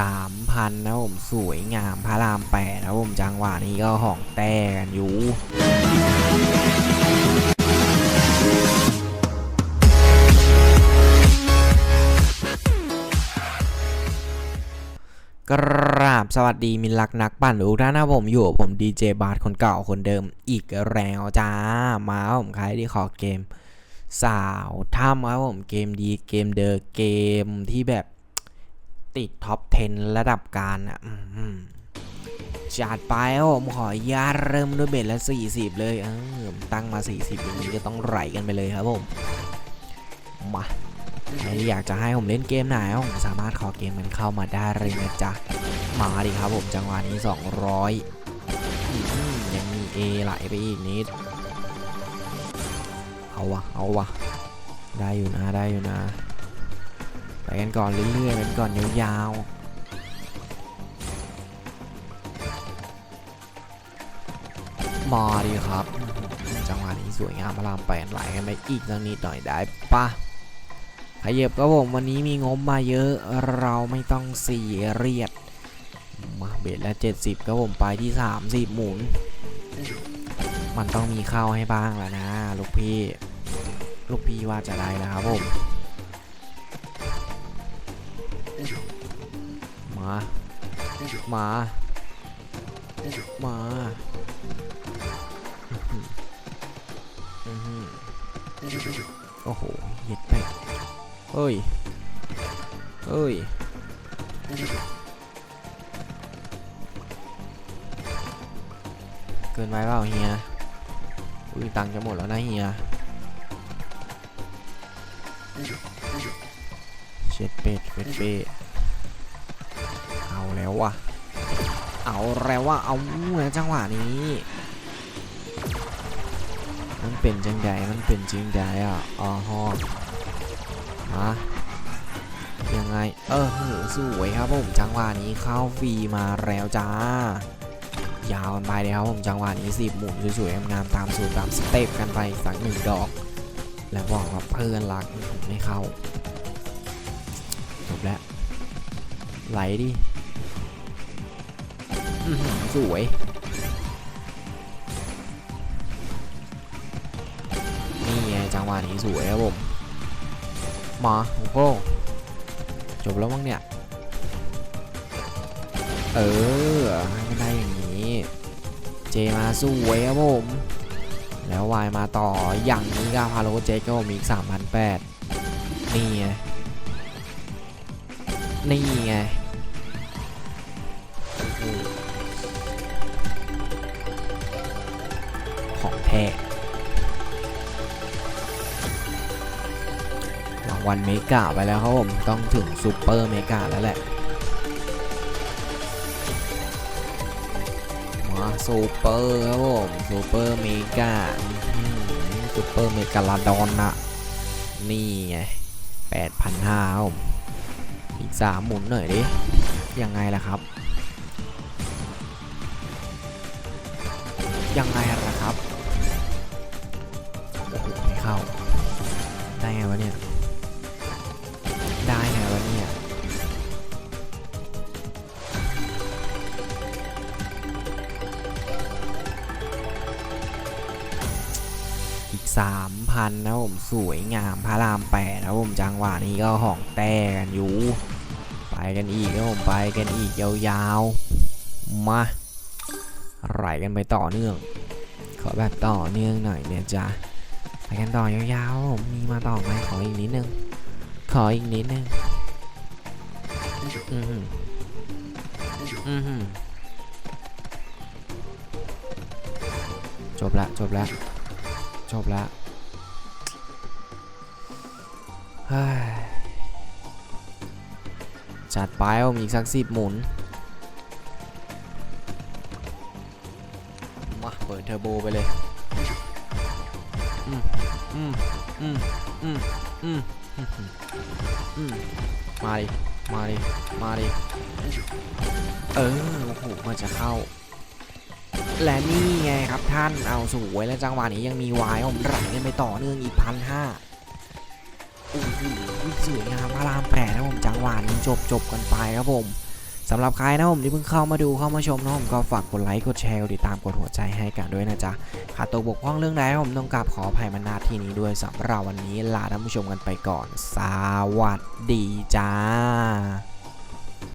3,000 นะผมสวยงามพระรามแปดนะผมจังหวะนี้ก็ของแต่กันอยู่กราบสวัสดีมินลักนักปั่นทุกท่านนะผมอยู่ผมดีเจบาร์คนเก่าคนเดิมอีกแล้วจ้า มาผมใครที่ขอเกม สาวถ้ำครับผมเกมดีเกมเดอเกมที่แบบ ติดท็อป 10 ระดับการอะจัดไปครับผมขออนุญาตเริ่มด้วยเบ็ดละ 40 เลยเออตั้งมา 40อย่างนี้ก็ต้องไหลกันไปเลยครับผม มาใครอยากจะให้ผมเล่นเกมไหนผมสามารถขอเกมมันเข้ามาได้เลยนะจ๊ะ มาดิครับผมจังหวะนี้ 200 ยังมี A ไหลไปอีกนิด เอาวะเอาวะได้อยู่นะได้อยู่นะ ไปกันก่อนเรื่อยๆไปกันก่อนยาวๆมาดีครับ จังหวะนี้สวยงามพระรามแปดไหลกันไปอีกสักนิดหน่อยได้ปะขยับครับผมวันนี้มีงบมาเยอะเราไม่ต้องเสียเรียดมาเบ็ดละ70ครับผมไปที่ 30 หมุน มันต้องมีเข้าให้บ้างแล้วนะ ลูกพี่ ลูกพี่ว่าจะได้แล้วครับผม มามามาอื้หือโอ้โหเย็ดไปเฮ้ยเฮ้ยเกินไปเปล่าเฮียอุ้ยตังจะหมดแล้วนะเฮีย ช็ดเป็ดเป็ดเป็ดเอาแล้ววะเอาแล้ววะเอาแล้วจังหวะนี้ มันเป็นจังใดมันเป็นจริงใดอะอ๋อฮอฮะยังไง เออหือสวยครับผมจังหวะนี้เข้าฟรีมาแล้วจ้ายาวกันไปเลยครับผมจังหวะนี้สิบหมุนสวยๆงามตามสูตรตามสเต็ปกันไปสักหนึ่งดอก แล้วบอกว่าเพื่อนรักไม่เข้า จบแล้ว ไหลดิสวยนี่ไงจังหวะนี้สวยครับผมมาโอ้โหจบแล้วมั้งเนี่ย เออให้มันได้อย่างนี้ เจมาสวยครับผม แล้ววายมาต่ออย่างนี้ก็พาโลเจก็มีอีก3,008นี่ไง นี่ไงของแท้รางวัลเมกาไปแล้วครับผม ต้องถึงซูเปอร์เมกาแล้วแหละ มาซูเปอร์ครับผมซูเปอร์เมกาซูเปอร์เมกาลาดอนอะนี่ไง8,500ครับผม อีก3หมุนหน่อยดิ ยังไงล่ะครับ ยังไงล่ะครับ โอ้โหไม่เข้า ได้ไงวะเนี่ย ได้ไงวะเนี่ย อีก 3,000นะผมสวยงามพระรามแปดนะผมจังหวะนี้ก็ของแต่กันอยู่ไปกันอีกนะผมไปกันอีกยาวๆมาไหลกันไปต่อเนื่อง ขอแบบต่อเนื่องหน่อยเนี่ยจ้ะไปกันต่อยาวๆผมมีมาต่อไหมขออีกนิดนึงขออีกนิดนึงอือหืออือหือจบละจบละจบแล้ว จัดไปเอมีอีกสักสิบหมุน มาเปิดเทอร์โบไปเลย อืมอืมอืมอืมอืมอืมมาดิ มาดิ มาดิ เออ โอ้โห มันจะเข้า และนี่ไงครับท่าน เอาสวยแล้วจังหวะนี้ยังมีวายผมไหลกันไปต่อเนื่องอีกพันห้า โอ้โหสวยงามพระรามแปดนะผมจังหวะนี้จบจบกันไปครับผมสำหรับใครนะผมที่เพิ่งเข้ามาดูเข้ามาชมนะผมก็ฝากกดไลค์กดแชร์กดติดตามกดหัวใจให้กันด้วยนะจ๊ะขาดตกบกพร่องเรื่องใดนผมต้องกราบขออภัยมาณที่นี้ด้วยสำหรับวันนี้ลาท่านผู้ชมกันไปก่อน สวัสดีจ้า